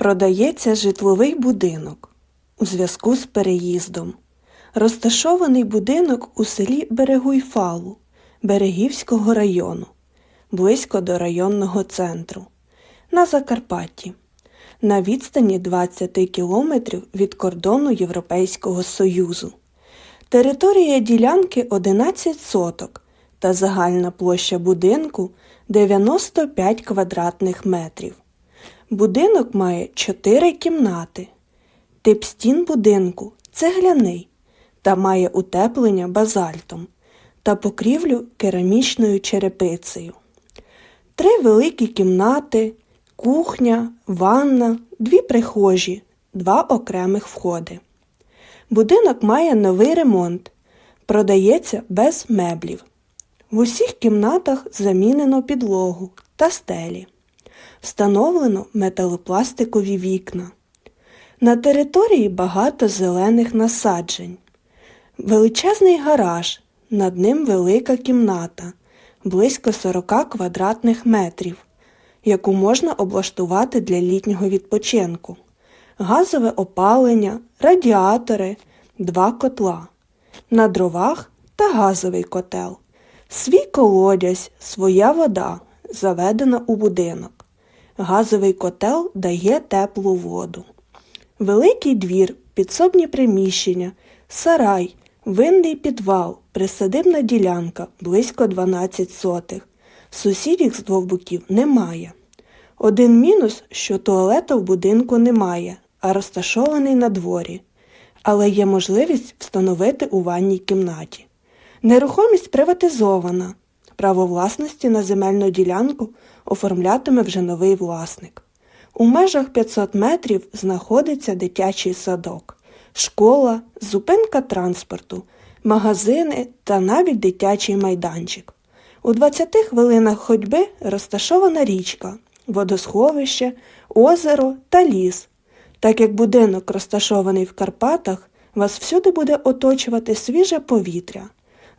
Продається житловий будинок у зв'язку з переїздом. Розташований будинок у селі Берегуйфалу Берегівського району, близько до районного центру, на Закарпатті, на відстані 20 кілометрів від кордону Європейського Союзу. Територія ділянки 11 соток та загальна площа будинку 95 квадратних метрів. Будинок має 4 кімнати. Тип стін будинку цегляний та має утеплення базальтом та покрівлю керамічною черепицею. Три великі кімнати, кухня, ванна, дві прихожі, два окремих входи. Будинок має новий ремонт, продається без меблів. В усіх кімнатах замінено підлогу та стелі. Встановлено металопластикові вікна. На території багато зелених насаджень. Величезний гараж, над ним велика кімната, близько 40 квадратних метрів, яку можна облаштувати для літнього відпочинку, газове опалення, радіатори, два котла, на дровах та газовий котел, свій колодязь, своя вода, заведена у будинок. Газовий котел дає теплу воду. Великий двір, підсобні приміщення, сарай, винний підвал, присадибна ділянка близько 12 сотих. Сусідів з двох боків немає. Один мінус, що туалета в будинку немає, а розташований на дворі. Але є можливість встановити у ванній кімнаті. Нерухомість приватизована. Право власності на земельну ділянку оформлятиме вже новий власник. У межах 500 метрів знаходиться дитячий садок, школа, зупинка транспорту, магазини та навіть дитячий майданчик. У 20 хвилинах ходьби розташована річка, водосховище, озеро та ліс. Так як будинок розташований в Карпатах, вас всюди буде оточувати свіже повітря.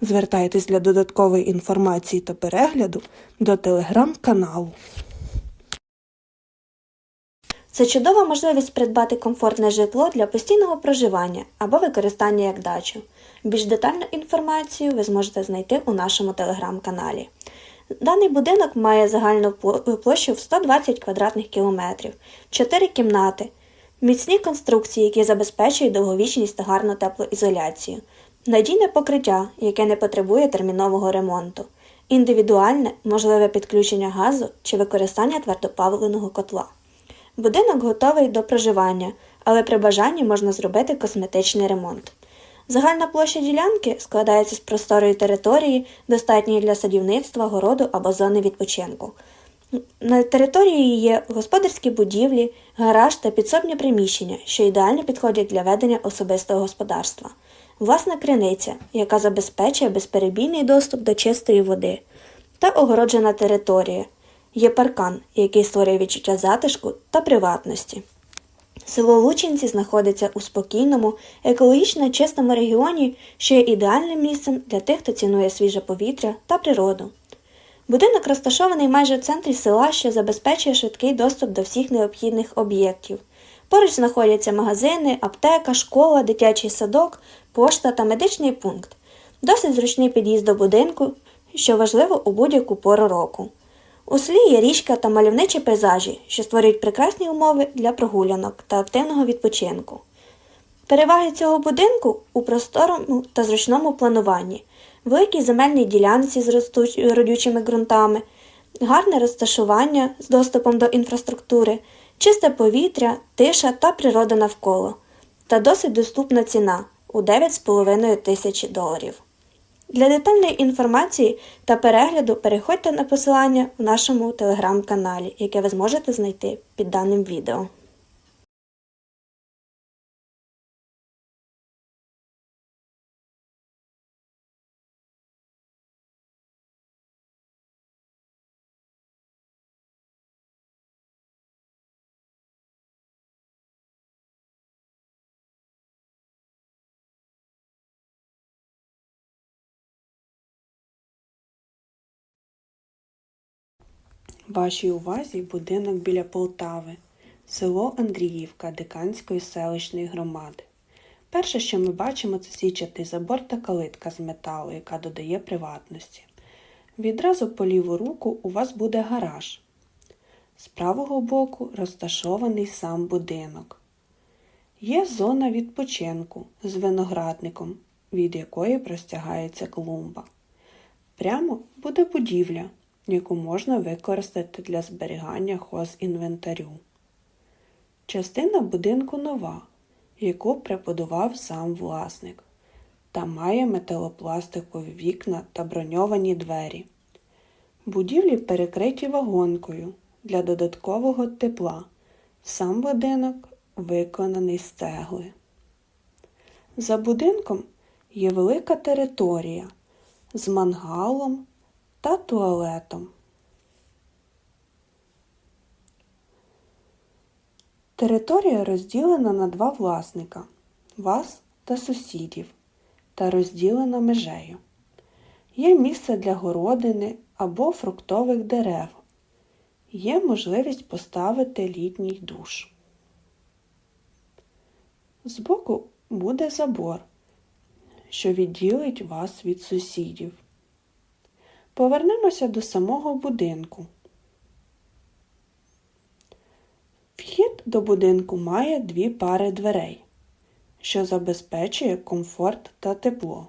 Звертайтесь для додаткової інформації та перегляду до телеграм-каналу. Це чудова можливість придбати комфортне житло для постійного проживання або використання як дачу. Більш детальну інформацію ви зможете знайти у нашому телеграм-каналі. Даний будинок має загальну площу в 120 квадратних кілометрів, 4 кімнати, міцні конструкції, які забезпечують довговічність та гарну теплоізоляцію, надійне покриття, яке не потребує термінового ремонту, індивідуальне можливе підключення газу чи використання твердопаливного котла. Будинок готовий до проживання, але при бажанні можна зробити косметичний ремонт. Загальна площа ділянки складається з просторої території, достатньої для садівництва, городу або зони відпочинку. На території є господарські будівлі, гараж та підсобні приміщення, що ідеально підходять для ведення особистого господарства. Власна криниця, яка забезпечує безперебійний доступ до чистої води, та огороджена територія. Є паркан, який створює відчуття затишку та приватності. Село Лучинці знаходиться у спокійному, екологічно чистому регіоні, що є ідеальним місцем для тих, хто цінує свіже повітря та природу. Будинок розташований майже в центрі села, що забезпечує швидкий доступ до всіх необхідних об'єктів. Поруч знаходяться магазини, аптека, школа, дитячий садок, пошта та медичний пункт. Досить зручний під'їзд до будинку, що важливо у будь-яку пору року. У селі є річка та мальовничі пейзажі, що створюють прекрасні умови для прогулянок та активного відпочинку. Переваги цього будинку у просторому та зручному плануванні, великій земельній ділянці з родючими ґрунтами, гарне розташування з доступом до інфраструктури, чисте повітря, тиша та природа навколо, та досить доступна ціна у 9,5 тисячі доларів. Для детальної інформації та перегляду переходьте на посилання в нашому телеграм-каналі, яке ви зможете знайти під даним відео. Вашій увазі будинок біля Полтави. село Андріївка Диканської селищної громади. Перше, що ми бачимо, це січатий забор та калитка з металу, яка додає приватності. Відразу по ліву руку у вас буде гараж. З правого боку розташований сам будинок. Є зона відпочинку з виноградником, від якої простягається клумба. Прямо буде будівля, яку можна використати для зберігання хозінвентарю. Частина будинку нова, яку прибудував сам власник, та має металопластикові вікна та броньовані двері. Будівлі перекриті вагонкою для додаткового тепла. Сам будинок виконаний з цегли. За будинком є велика територія з мангалом та туалетом. Територія розділена на два власника вас та сусідів та розділена межею. Є місце для городини або фруктових дерев. Є можливість поставити літній душ. Збоку буде забор, що відділить вас від сусідів. Повернемося до самого будинку. Вхід до будинку має дві пари дверей, що забезпечує комфорт та тепло.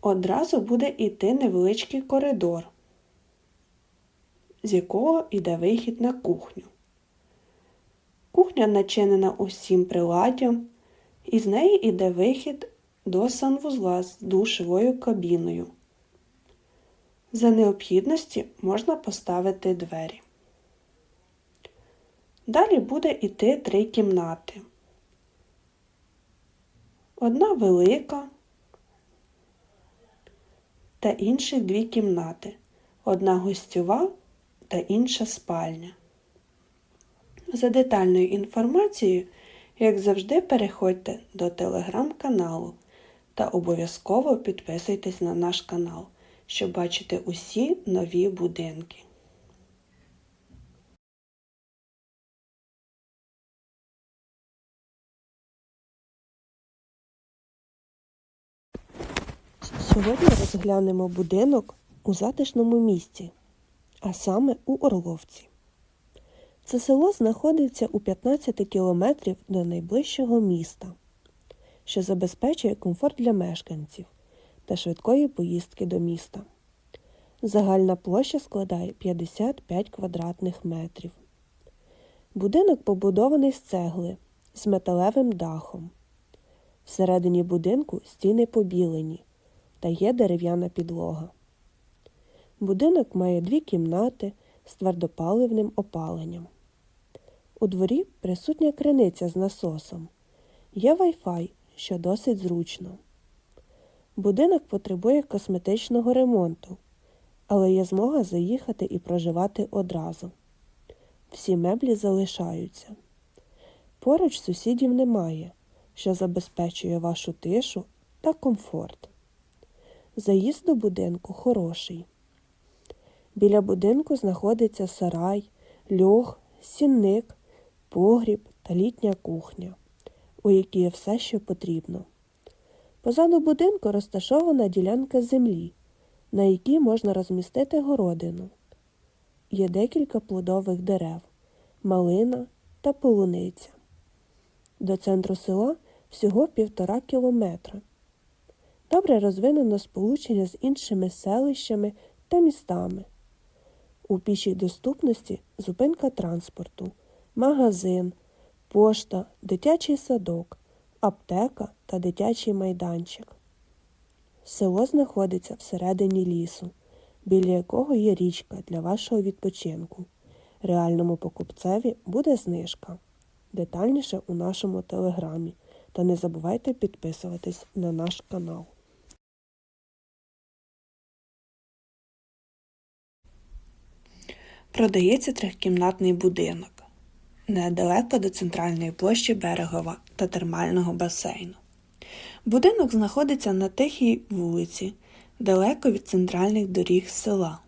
Одразу буде йти невеличкий коридор, з якого йде вихід на кухню. Кухня начинена усім приладдям, і з неї йде вихід до санвузла з душовою кабіною. За необхідності можна поставити двері. Далі буде йти три кімнати. Одна велика та інших дві кімнати. Одна гостьова та інша спальня. За детальною інформацією, як завжди, переходьте до телеграм-каналу та обов'язково підписуйтесь на наш канал, щоб бачити усі нові будинки. Сьогодні розглянемо будинок у затишному місці, а саме у Орловці. Це село знаходиться у 15 кілометрів до найближчого міста, що забезпечує комфорт для мешканців та швидкої поїздки до міста. Загальна площа складає 55 квадратних метрів. Будинок побудований з цегли з металевим дахом. Всередині будинку стіни побілені та є дерев'яна підлога. Будинок має дві кімнати з твердопаливним опаленням. У дворі присутня криниця з насосом. Є Wi-Fi, що досить зручно. Будинок потребує косметичного ремонту, але є змога заїхати і проживати одразу. Всі меблі залишаються. Поруч сусідів немає, що забезпечує вашу тишу та комфорт. Заїзд до будинку хороший. Біля будинку знаходиться сарай, льох, сінник, погріб та літня кухня, у якій є все, що потрібно. Позаду будинку розташована ділянка землі, на якій можна розмістити городину. Є декілька плодових дерев, малина та полуниця. До центру села всього півтора кілометра. Добре розвинено сполучення з іншими селищами та містами. У пішій доступності зупинка транспорту, магазин, пошта, дитячий садок, аптека та дитячий майданчик. Село знаходиться всередині лісу, біля якого є річка для вашого відпочинку. Реальному покупцеві буде знижка. Детальніше у нашому телеграмі. Та не забувайте підписуватись на наш канал. Продається трьохкімнатний будинок недалеко до центральної площі Берегова та термального басейну. Будинок знаходиться на тихій вулиці, далеко від центральних доріг села,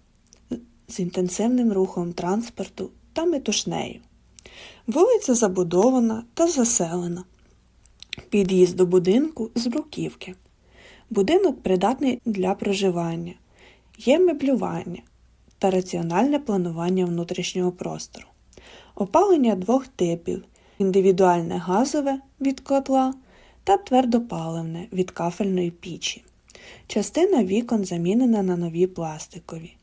з інтенсивним рухом транспорту та метушнею. Вулиця забудована та заселена. Під'їзд до будинку з бруківки. Будинок придатний для проживання. Є меблювання та раціональне планування внутрішнього простору. Опалення двох типів: індивідуальне газове від котла та твердопаливне від кафельної пічі. Частина вікон замінена на нові пластикові,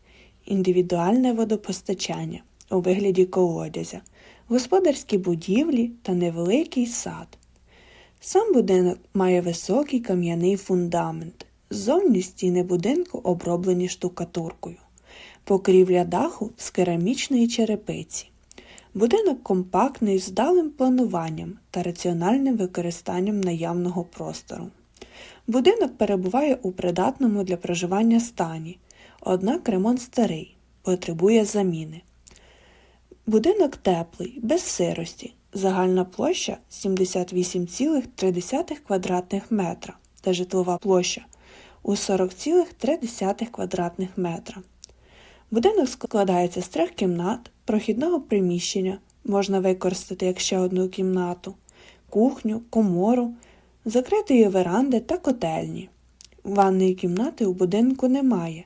індивідуальне водопостачання у вигляді колодязя, господарські будівлі та невеликий сад. Сам будинок має високий кам'яний фундамент. Ззовні стіни будинку оброблені штукатуркою, покрівля даху з керамічної черепиці. Будинок компактний з вдалим плануванням та раціональним використанням наявного простору. Будинок перебуває у придатному для проживання стані, однак ремонт старий, потребує заміни. Будинок теплий, без сирості, загальна площа 78,3 квадратних метра та житлова площа у 40,3 квадратних метра. Будинок складається з трьох кімнат, прохідного приміщення, можна використати як ще одну кімнату, кухню, комору, закритої веранди та котельні. Ванної кімнати у будинку немає,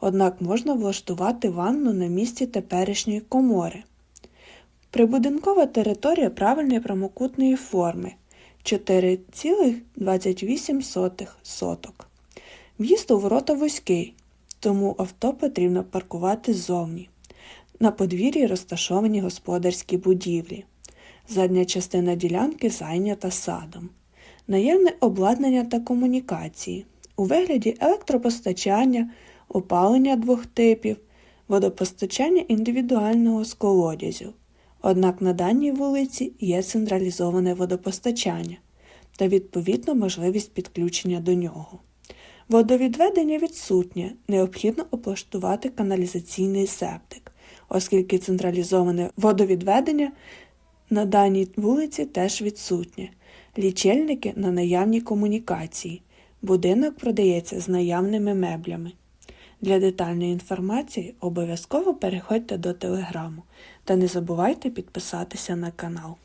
однак можна влаштувати ванну на місці теперішньої комори. Прибудинкова територія правильної прямокутної форми 4,28 соток. В'їзд у ворота вузький, тому авто потрібно паркувати ззовні. На подвір'ї розташовані господарські будівлі. Задня частина ділянки зайнята садом. Наявне обладнання та комунікації у вигляді електропостачання, опалення двох типів, водопостачання індивідуального з колодязю. Однак на даній вулиці є централізоване водопостачання та відповідно можливість підключення до нього. Водовідведення відсутнє, необхідно облаштувати каналізаційний септик, оскільки централізоване водовідведення на даній вулиці теж відсутнє. Лічильники на наявні комунікації. Будинок продається з наявними меблями. Для детальної інформації обов'язково переходьте до телеграму та не забувайте підписатися на канал.